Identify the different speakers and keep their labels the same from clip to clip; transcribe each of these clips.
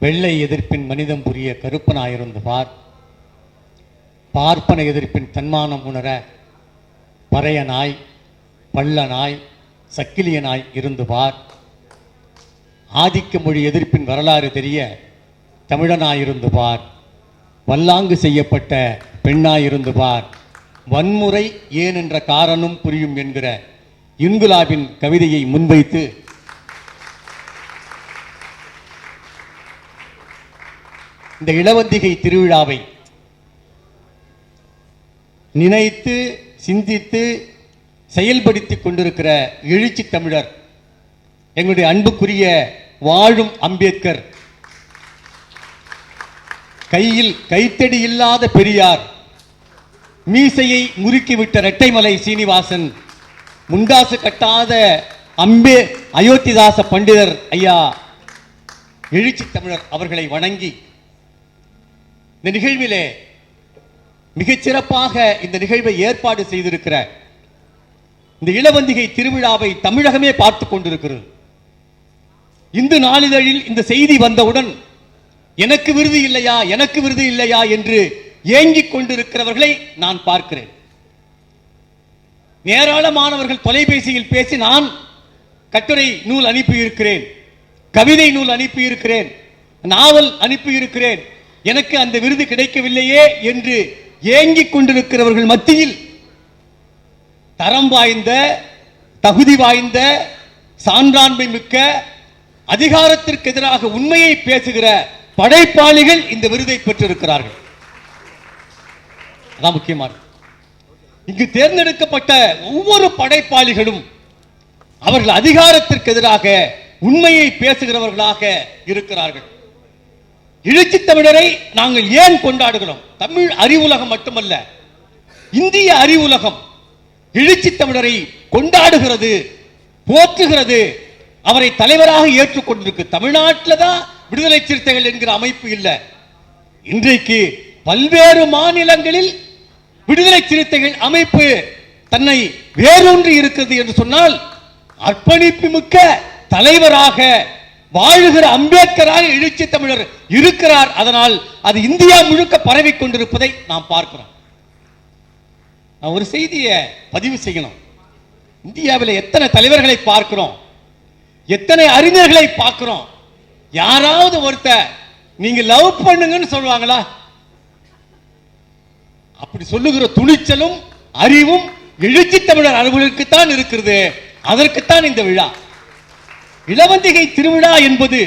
Speaker 1: வெள்ளை எதிர்ப்பின் மனிதம் புரிய கருப்பனாயிருந்து பார். பார்ப்பன எதிர்ப்பின் தன்மானம் உணர பறையனாய் பள்ளனாய் சக்கிலியனாய் இருந்து பார். ஆதிக்க மொழி எதிர்ப்பின் வரலாறு தெரிய தமிழனாயிருந்து பார். வல்லாங்கு செய்யப்பட்ட பெண்ணாயிருந்து பார். வன்முறை ஏன் என்ற காரணம் புரியும் என்கிற இன்குலாபின் கவிதையை முன்வைத்து இந்த இளவந்திகை திருவிழாவை நினைத்து சிந்தித்து செயல்படுத்தி கொண்டிருக்கிற எழுச்சி தமிழர் எங்களுடைய அன்புக்குரிய வாழும் அம்பேத்கர். கையில் கைத்தடி இல்லாத பெரியார் மீசையை முறுக்கிவிட்ட இரட்டைமலை சீனிவாசன் முண்டாசு கட்டாத அம்பே அயோத்திதாச பண்டிதர் ஐயா எழுச்சி தமிழர் அவர்களை வணங்கி இந்த நிகழ்விலே மிகச் சிறப்பாக இந்த நிகழ்வை ஏற்பாடு செய்திருக்கிற இந்த இளவந்திகை திருவிழாவை தமிழகமே பார்த்து கொண்டிருக்கிறது. இந்து நாளிதழில் இந்த செய்தி வந்தவுடன் எனக்கு விருது இல்லையா எனக்கு விருது இல்லையா என்று ஏங்கிக் கொண்டிருக்கிறவர்களை நான் பார்க்கிறேன். ஏராளமானவர்கள் தொலைபேசியில் பேசி நான் கட்டுரை நூல் அனுப்பியிருக்கிறேன் கவிதை நூல் அனுப்பியிருக்கிறேன் நாவல் அனுப்பியிருக்கிறேன் எனக்கு அந்த விருது கிடைக்கவில்லையே என்று ஏங்கிக் கொண்டிருக்கிறவர்கள் மத்தியில் தரம் வாய்ந்த தகுதி வாய்ந்த சான்றாண்மை மிக்க அதிகாரத்திற்கு எதிராக உண்மையை பேசுகிற படைப்பாளிகள் இந்த விருதை பெற்றிருக்கிறார்கள். அதான் முக்கியமானது இங்கு தேர்ந்தெடுக்கப்பட்ட ஒவ்வொரு படைப்பாளிகளும் அவர்கள் அதிகாரத்திற்கு எதிராக உண்மையை பேசுகிறவர்களாக இருக்கிறார்கள். எழுச்சி தமிழரை நாங்கள் ஏன் கொண்டாடுகிறோம்? தமிழ் அறிவுலகம் மட்டுமல்ல இந்திய அறிவுலகம் எழுச்சி தமிழரை கொண்டாடுகிறது போற்றுகிறது அவரை தலைவராக ஏற்றுக்கொண்டிருக்கு தமிழ்நாட்டில் தான் விடுதலை சிறுத்தைகள் என்கிற அமைப்பு இல்லை. இன்றைக்கு பல்வேறு மாநிலங்களில் விடுதலை சிறுத்தைகள் அமைப்பு தன்னை வேரூன்றி இருக்கிறது என்று சொன்னால் அர்ப்பணிப்பு மிக்க தலைவராக வாழுகிற அம்பேத்கராக எழுச்சி தமிழர் இருக்கிறார். அதனால் அது இந்தியா முழுக்க பரவி கொண்டிருப்பதை நாம் பார்க்கிறோம். நான் ஒரு செய்தியை பதிவு செய்யணும். இந்தியாவில் எத்தனை தலைவர்களை பார்க்கிறோம்? எத்தனை அறிஞர்களை பார்க்கிறோம்? யாராவது ஒருத்தர் நீங்க லவ் பண்ணுங்கன்னு சொல்லுவாங்களா? அப்படி சொல்லுகிற துணிச்சலும் அறிவும் எழுச்சி தமிழர் அறிவுகளுக்குத்தான் இருக்கிறது. அதற்குத்தான் இந்த விழா. இளவந்திகை திருவிழா என்பது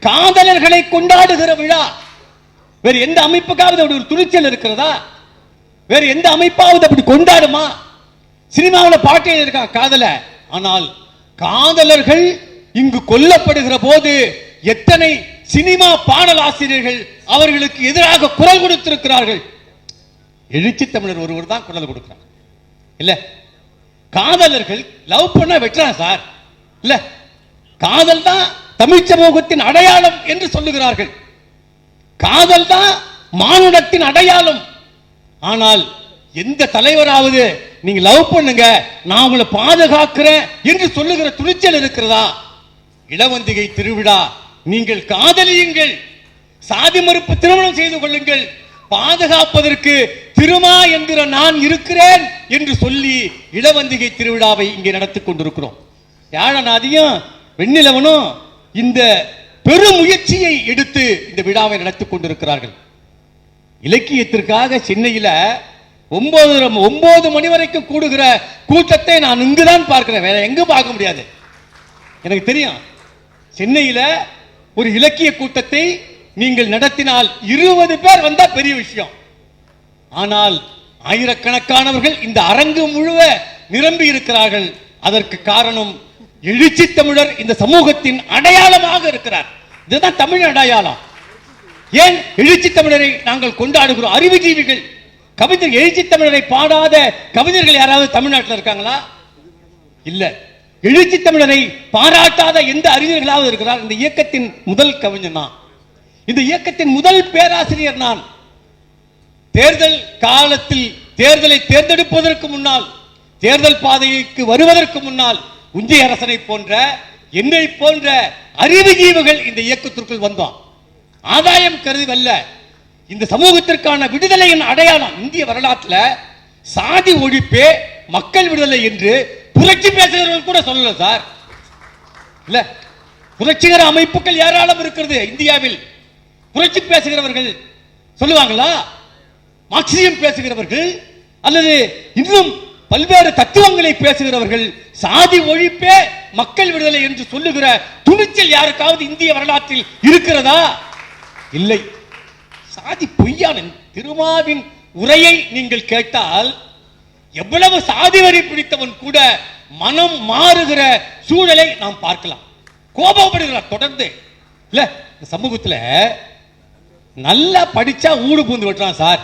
Speaker 1: காதலர்களை கொண்டாடுகிற விழா. வேறு எந்த அமைப்புக்காவது அப்படி ஒரு துணிச்சல் இருக்கிறதா? வேறு எந்த அமைப்பாவது அப்படி கொண்டாடுமா? சினிமாவில் பாட்டு இருக்கா காதல? ஆனால் காதலர்கள் இங்கு கொல்லப்படுகிற போது எத்தனை சினிமா பாடலாசிரியர்கள் அவர்களுக்கு எதிராக குரல் கொடுத்திருக்கிறார்கள். எழுச்சி தமிழர் ஒருவர் தான் குரல் கொடுக்கிறார். இல்ல. காதலர்கள் லவ் பண்ண வெட்டுறான் சார். இல்ல. காதல் தான் தமிழ் சமூகத்தின் அடையாளம் என்று சொல்லுகிறார்கள். காதல் தான் மானுடத்தின் அடையாளம். ஆனால் எந்த தலைவராவது நீங்க லவ் பண்ணுங்க நான் உங்களை பாதுகாக்கிறேன் என்று சொல்லுகிற துணிச்சல் இருக்கிறதா? இளவந்திகை திருவிழா நீங்கள் காதலியுங்கள். சாதி மறுப்பு திருமணம் செய்து கொள்ளுங்கள். பாதுகாப்பதற்கு திருமா என்கிற நான் இருக்கிறேன் என்று சொல்லி இளவந்திகை திருவிழாவை இங்கே நடத்தி கொண்டிருக்கிறோம். அதையும் வெண்ணிலவனும் இந்த பெரும் முயற்சியை எடுத்து இந்த விழாவை நடத்தி கொண்டிருக்கிறார்கள். இலக்கியத்திற்காக சென்னையில் ஒன்பது ஒன்பது மணி வரைக்கும் கூடுகிற கூட்டத்தை நான் இங்குதான் பார்க்கிறேன். வேற எங்கும் பார்க்க முடியாது. எனக்கு தெரியும். சென்னையில் ஒரு இலக்கிய கூட்டத்தை நீங்கள் நடத்தினால் இருபது பேர் வந்தா பெரிய விஷயம். ஆனால் ஆயிரக்கணக்கானவர்கள் இந்த அரங்கு முழுவ நிரம்பி இருக்கிறார்கள் அதற்கு காரணம் எழுச்சி தமிழர் இந்த சமூகத்தின் அடையாளமாக இருக்கிறார். இதுதான் தமிழ் அடையாளம். ஏன் எழுச்சி தமிழரை நாங்கள் கொண்டாடுகிறோம்? அறிவுஜீவிகள் கவிஞர் எழுச்சி தமிழரை பாடாத கவிஞர்கள் யாராவது தமிழ்நாட்டில் இருக்காங்களா? இல்ல. எழுச்சி தமிழரை பாராட்டாத எந்த அறிஞர்களாவது இருக்கிறார்? இந்த இயக்கத்தின் முதல் கவிஞர் நான். இந்த இயக்கத்தின் முதல் பேராசிரியர் நான். தேர்தல் காலத்தில் தேர்தலை தேர்ந்தெடுப்பதற்கு முன்னால் தேர்தல் பாதைக்கு வருவதற்கு முன்னால் உஞ்சி அரசனை போன்ற என்னை போன்ற அறிவு ஜீவுகள் இந்த இயக்கத்திற்குள் வந்தோம். ஆதாயம் கருதி வல்ல இந்த சமூகத்திற்கான விடுதலையின் அடையாளம் இந்திய வரலாற்றில் சாதி ஒழிப்பே மக்கள் விடுதலை என்று புரட்சி பேசுகிறவர்கள் கூட சொல்லல சார். இல்ல புரட்சிகர அமைப்புகள் ஏராளம் இருக்கிறது இந்தியாவில். புரட்சி பேசுகிறவர்கள் சொல்லுவாங்களா? மார்க்சியம் பேசுகிறவர்கள் அல்லது இன்னும் பல்வேறு தத்துவங்களை பேசுகிறவர்கள் சாதி ஒழிப்பே மக்கள் விடுதலை என்று சொல்லுகிற துணிச்சல் யாருக்காவது இந்திய வரலாற்றில் இருக்கிறதா? இல்லை. சாதி பொய்யான திருமாவின் உரையை நீங்கள் கேட்டால் எவ்வளவு சாதி வரி பிடித்தவன் கூட மனம் மாறுகிற சூழலை நாம் பார்க்கலாம். கோபப்படுகிறார் தொடர்ந்து. இல்ல இந்த சமூகத்துல நல்லா படிச்சா ஊடு பூந்து வெட்டுறான் சார்.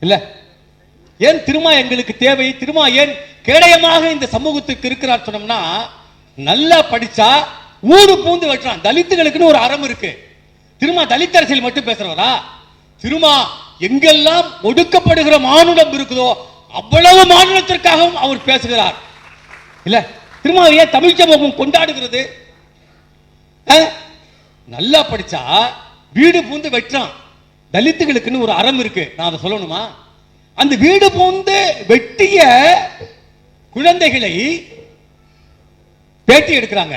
Speaker 1: இல்ல ஏன் திருமா எங்களுக்கு தேவை? திருமா ஏன் கேடயமாக இந்த சமூகத்துக்கு இருக்கிறார் சொன்னோம்னா நல்லா படிச்சா ஊடு பூந்து வெட்டுறான். தலித்துகளுக்குன்னு ஒரு அறம் இருக்கு. திருமா தலித் அரசியல் மட்டும் பேசுறவரா? திருமா எங்கெல்லாம் ஒடுக்கப்படுகிற மானுடம் இருக்குதோ அவ்வளவு மாநிலத்திற்காகவும் அவர் பேசுகிறார். இல்ல திருமா ஏன் தமிழ் சமூகம் கொண்டாடுகிறது? நல்லா படிச்சா வீடு பூந்து வெட்டுறான். தலித்துகளுக்குன்னு ஒரு அறம் இருக்கு. நான் அதை சொல்லணுமா? அந்த வீடு பூந்து வெட்டிய குழந்தைகளை பேட்டி எடுக்கிறாங்க.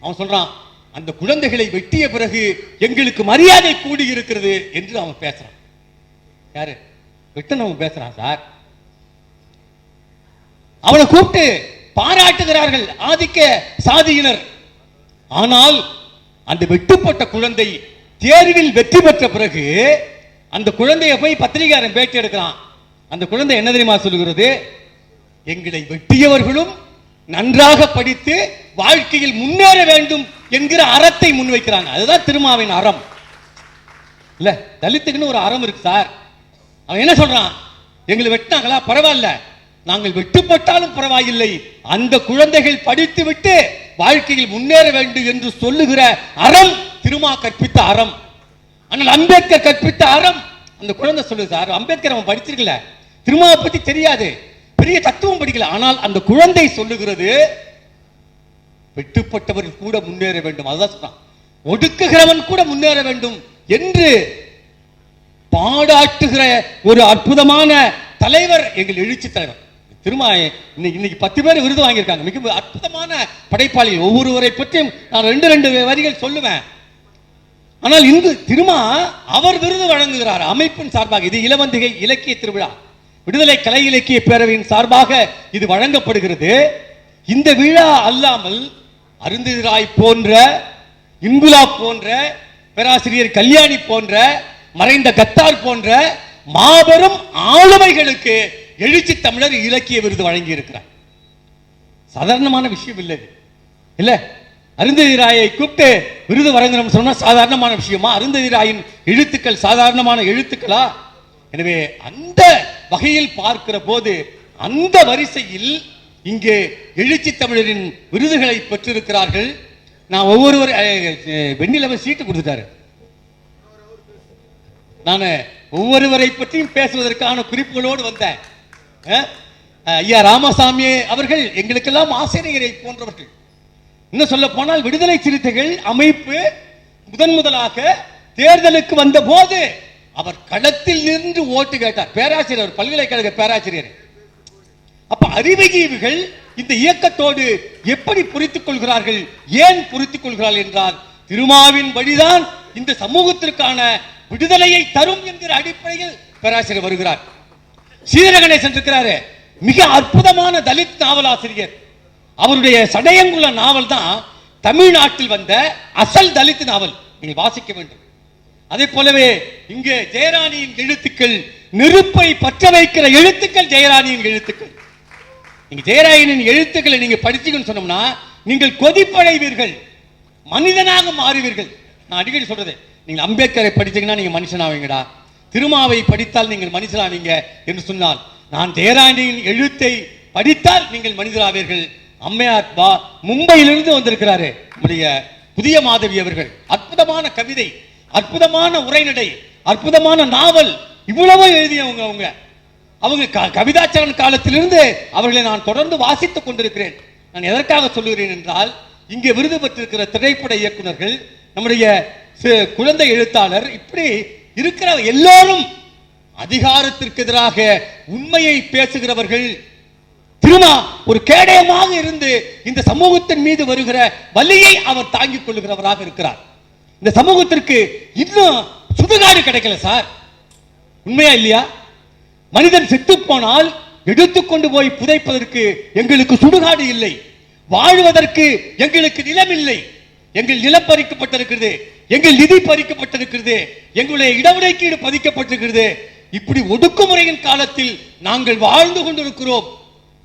Speaker 1: அவன் சொல்றான் அந்த குழந்தைகளை வெட்டிய பிறகு எங்களுக்கு மரியாதை கூடி இருக்கிறது என்று அவன் பேசுறான். யாரு? வெட்டனவன் பேசுறான் சார். அவனை கூப்பிட்டு பாராட்டுகிறார்கள் ஆதிக்க சாதியினர். ஆனால் அந்த வெட்டுப்பட்ட குழந்தை தேர்வில் வெற்றி பெற்ற பிறகு அந்த குழந்தையை போய் பத்திரிகையாரன் பேட்டி எடுக்கிறான். அந்த குழந்தை என்ன தெரியுமா சொல்லுகிறது? எங்களை வெட்டியவர்களும் நன்றாக படித்து வாழ்க்கையில் முன்னேற வேண்டும் என்கிற அறத்தை முன்வைக்கிறாங்க. அதுதான் திருமாவின் அறம். இல்ல தலித்துக்குன்னு ஒரு அறம் இருக்கு சார். அவன் என்ன சொல்றான்? எங்களை வெட்டினாங்களா? பரவாயில்ல. நாங்கள் வெட்டுப்பட்டாலும் பரவாயில்லை. அந்த குழந்தைகள் படித்து விட்டு வாழ்க்கையில் முன்னேற வேண்டும் என்று சொல்லுகிற அறம் திருமா கற்பித்த அறம். ஆனால் அம்பேத்கர் கற்பித்த அறம் அந்த குழந்தை சொல்லுது சார். அம்பேத்கர் அவன் படிச்சிருக்கல. திருமாவை பத்தி தெரியாது. பெரிய தத்துவம் படிக்கல. ஆனால் அந்த குழந்தை சொல்லுகிறது வெட்டுப்பட்டவர்கள் கூட முன்னேற வேண்டும். அதுதான் சொன்னான் ஒடுக்குகிறவன் கூட முன்னேற வேண்டும் என்று பாடாட்டுகிற ஒரு அற்புதமான தலைவர் எங்கள் எழுச்சி தலைவர். திருமா இன்னைக்கு இன்னைக்கு பத்து பேர் விருது வாங்கியிருக்காங்க. மிக அற்புதமான படைப்பாளிகள். ஒவ்வொருவரை பற்றியும் நான் ரெண்டு ரெண்டு வரிகள் சொல்லுவேன். ஆனால் இன்று திருமா அவர் விருது வழங்குகிறார். அமைப்பின் சார்பாக. இது இளவந்திகை இலக்கிய திருவிழா. விடுதலை கலை இலக்கிய பேரவையின் சார்பாக இது வழங்கப்படுகிறது. இந்த விழா அல்லாமல் அருந்ததிராய் போன்ற இன்குலாப் போன்ற பேராசிரியர் கல்யாணி போன்ற மறைந்த கத்தார் போன்ற மாபெரும் ஆளுமைகளுக்கு எழுச்சி தமிழர் இலக்கிய விருது வழங்கி இருக்கிறார் சாதாரணமான விஷயம் இல்லை இல்ல? அருந்ததி ராயை கூப்பிட்டு விருது வழங்கணும்னு சொன்னா சாதாரணமான விஷயமா? அருந்ததி ராயின் எழுத்துக்கள் சாதாரணமான எழுத்துக்களா? எனவே அந்த வகையில் பார்க்கிற போது அந்த வரிசையில் இங்கே எழுச்சி தமிழரின் விருதுகளை பெற்றிருக்கிறார்கள். நான் ஒவ்வொருவர் வெண்ணிலவன் சீட்டு கொடுத்துட்டாரு. நான் ஒவ்வொருவரை பற்றியும் பேசுவதற்கான குறிப்புகளோடு வந்தேன். ஐயா ராமசாமி அவர்கள் எங்களுக்கெல்லாம் ஆசிரியரை போன்றவர்கள். இன்னும் சொல்ல போனால் விடுதலை சிறுத்தைகள் அமைப்பு முதன் முதலாக தேர்தலுக்கு வந்த போது அவர் களத்தில் நின்று ஓட்டு கேட்டார். பேராசிரியர் பல்கலைக்கழக பேராசிரியர். அப்ப அறிவுஜீவிகள் இந்த இயக்கத்தோடு எப்படி புரித்துக் கொள்கிறார்கள்? ஏன் புரித்துக் கொள்கிறார்கள் என்றால் திருமாவின் வழிதான் இந்த சமூகத்திற்கான விடுதலையை தரும் என்கிற அடிப்படையில் பேராசிரியர் வருகிறார். சீதர கணேசன் இருக்கிறாரு. மிக அற்புதமான தலித் நாவலாசிரியர். அவருடைய சடையங்குள்ள நாவல் தான் தமிழ்நாட்டில் வந்த அசல் தலித் நாவல். நீங்கள் வாசிக்க வேண்டும். அதே போலவே இங்கே ஜெயராணியின் எழுத்துக்கள் நெருப்பை பற்ற வைக்கிற எழுத்துக்கள் ஜெயராணியின் எழுத்துக்கள். நீங்க ஜெயராயனின் எழுத்துக்களை நீங்க படிச்சீங்கன்னு சொன்னோம்னா நீங்கள் கொதிப்படைவீர்கள். மனிதனாக மாறுவீர்கள். நான் அடிக்கடி சொல்றது நீங்க அம்பேத்கரை படிச்சீங்கன்னா நீங்க மனுஷனாவீங்கடா. திருமாவை படித்தால் நீங்கள் மனுஷனாவீங்க என்று சொன்னால் நான் ஜெயராணியின் எழுத்தை படித்தால் நீங்கள் மனிதராவீர்கள். அம்மையார் பா மும்பையிலிருந்து வந்திருக்கிறாரு நம்முடைய புதிய மாதவி அவர்கள். அற்புதமான கவிதை. அற்புதமான உரைநடை அற்புதமான நாவல். இவ்வளவு எழுதியவங்க அவங்க. அவங்க க- கவிதாச்சரன் காலத்திலிருந்து அவர்களை நான் தொடர்ந்து வாசித்துக் கொண்டிருக்கிறேன். நான் எதற்காக சொல்லுகிறேன் என்றால் இங்கே விருது பெற்றிருக்கிற திரைப்பட இயக்குனர்கள் நம்முடைய குழந்தை எழுத்தாளர் இப்படி இருக்கிற எல்லோரும் அதிகாரத்திற்கு எதிராக உண்மையை பேசுகிறவர்கள். திருமா ஒரு கேடயமாக இருந்து இந்த சமூகத்தின் மீது வருகிற வலியை அவர் தாங்கிக் கொள்ளுகிறவராக இருக்கிறார். இந்த சமூகத்திற்கு இன்னும் சுடுகாடு கிடைக்கல சார். உண்மையா இல்லையா? மனிதன் செத்து போனால் எடுத்துக்கொண்டு போய் புதைப்பதற்கு எங்களுக்கு சுடுகாடு இல்லை. வாழ்வதற்கு எங்களுக்கு நிலம் இல்லை. எங்கள் நிலம் பறிக்கப்பட்டிருக்கிறது. எங்கள் நிதி பறிக்கப்பட்டிருக்கிறது. எங்களுடைய இடஒதுக்கீடு பதிக்கப்பட்டிருக்கிறது. இப்படி ஒடுக்குமுறையின் காலத்தில் நாங்கள் வாழ்ந்து கொண்டிருக்கிறோம்.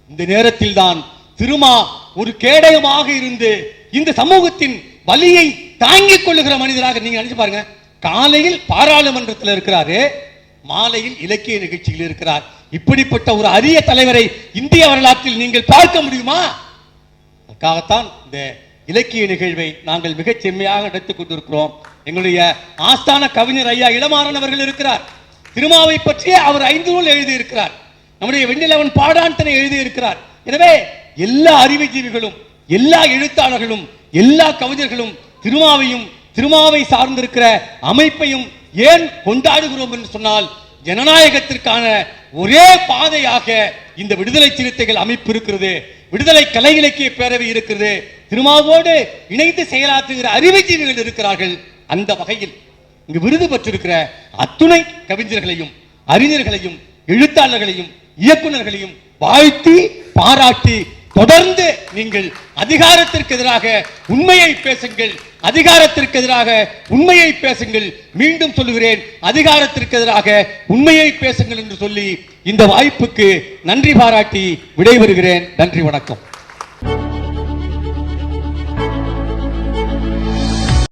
Speaker 1: இந்த நேரத்தில் தான் திருமா ஒரு கேடயமாக இருந்து இந்த சமூகத்தின் வலியை தாங்கிக் கொள்ளுகிற மனிதராக நீங்க நினைச்சு பாருங்க. காலையில் பாராளுமன்றத்தில் இருக்கிறாரு. மாலையில் இலக்கிய நிகழ்ச்சியில் இருக்கிறார். இப்படிப்பட்ட ஒரு அரிய தலைவரை இந்திய வரலாற்றில் நீங்கள் பார்க்க முடியுமா? அதற்காகத்தான் இந்த இலக்கிய நிகழ்வை நாங்கள் மிகச் செம்மையாக நடத்திக் கொண்டிருக்கிறோம். எங்களுடைய ஆஸ்தான கவிஞர் ஐயா இளமாறன் அவர்கள் இருக்கிறார். திருமாவை பற்றியே அவர் ஐந்து நூல் எழுதியிருக்கிறார். நம்முடைய வெண்ணிலவன் பாடாண்டனை எழுதியிருக்கிறார். எனவே எல்லா அறிவுஜீவிகளும் எல்லா எழுத்தாளர்களும் எல்லா கவிஞர்களும் திருமாவையும் திருமாவை சார்ந்திருக்கிற அமைப்பையும் ஏன் கொண்டாடுகிறோம் என்று சொன்னால் ஜனநாயகத்திற்கான ஒரே பாதையாக இந்த விடுதலை சிறுத்தைகள் அமைப்பு இருக்கிறது. விடுதலை கலை இலக்கிய பேரவை இருக்கிறது. திருமாவோடு இணைந்து செயலாற்றுகிற அறிவுஜீவிகள் இருக்கிறார்கள். அந்த வகையில் இங்கு விருது பெற்றிருக்கிற அத்துணை கவிஞர்களையும் அறிஞர்களையும் எழுத்தாளர்களையும் இயக்குனர்களையும் வாழ்த்தி பாராட்டி தொடர்ந்து நீங்கள் அதிகாரத்திற்கு எதிராக உண்மையை பேசுங்கள். அதிகாரத்திற்கு எதிராக உண்மையை பேசுங்கள். மீண்டும் சொல்லுகிறேன் அதிகாரத்திற்கு எதிராக உண்மையை பேசுங்கள் என்று சொல்லி இந்த வாய்ப்புக்கு நன்றி பாராட்டி விடைபெறுகிறேன். நன்றி வணக்கம்.